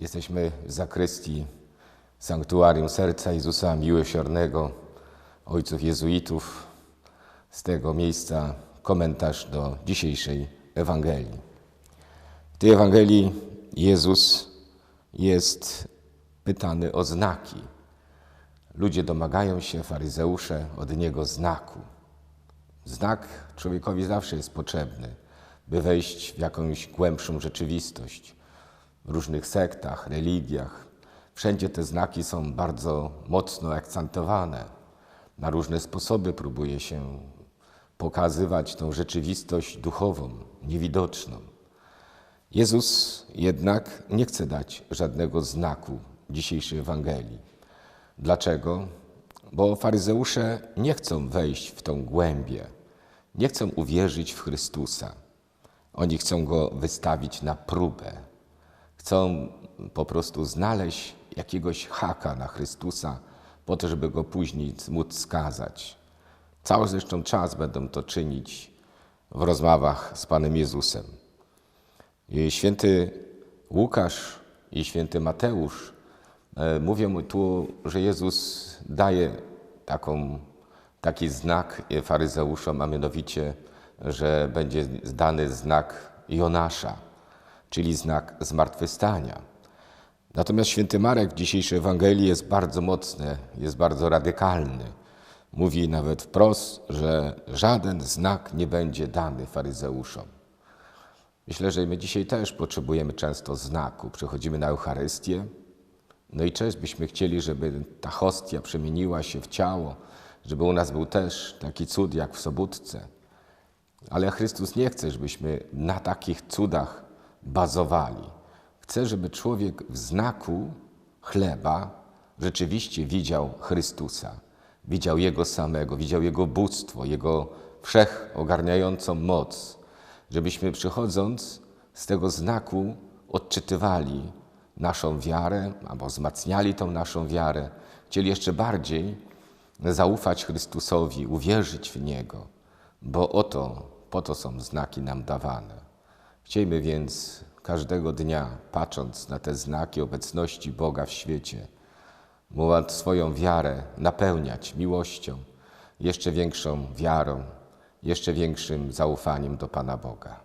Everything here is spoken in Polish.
Jesteśmy w zakrystii Sanktuarium Serca Jezusa Miłosiernego, ojców jezuitów. Z tego miejsca komentarz do dzisiejszej Ewangelii. W tej Ewangelii Jezus jest pytany o znaki. Ludzie domagają się, faryzeusze, od Niego znaku. Znak człowiekowi zawsze jest potrzebny, by wejść w jakąś głębszą rzeczywistość. Różnych sektach, religiach, wszędzie te znaki są bardzo mocno akcentowane. Na różne sposoby próbuje się pokazywać tą rzeczywistość duchową, niewidoczną. Jezus jednak nie chce dać żadnego znaku dzisiejszej Ewangelii. Dlaczego? Bo faryzeusze nie chcą wejść w tą głębię, nie chcą uwierzyć w Chrystusa. Oni chcą go wystawić na próbę. Chcą po prostu znaleźć jakiegoś haka na Chrystusa, po to, żeby go później móc skazać. Cały zresztą czas będą to czynić w rozmowach z Panem Jezusem. I święty Łukasz i święty Mateusz e, mówią tu, że Jezus daje taką, taki znak faryzeuszom, a mianowicie, że będzie dany znak Jonasza, czyli znak zmartwychwstania. Natomiast święty Marek w dzisiejszej Ewangelii jest bardzo mocny, jest bardzo radykalny. Mówi nawet wprost, że żaden znak nie będzie dany faryzeuszom. Myślę, że my dzisiaj też potrzebujemy często znaku. Przychodzimy na Eucharystię, no i też byśmy chcieli, żeby ta hostia przemieniła się w ciało, żeby u nas był też taki cud jak w Sobótce. Ale Chrystus nie chce, żebyśmy na takich cudach bazowali. Chce, żeby człowiek w znaku chleba rzeczywiście widział Chrystusa, widział Jego samego, widział Jego bóstwo, Jego wszechogarniającą moc, żebyśmy przychodząc z tego znaku odczytywali naszą wiarę albo wzmacniali tą naszą wiarę, chcieli jeszcze bardziej zaufać Chrystusowi, uwierzyć w Niego, bo oto, po to są znaki nam dawane. Chciejmy więc każdego dnia, patrząc na te znaki obecności Boga w świecie, mówiąc swoją wiarę napełniać miłością, jeszcze większą wiarą, jeszcze większym zaufaniem do Pana Boga.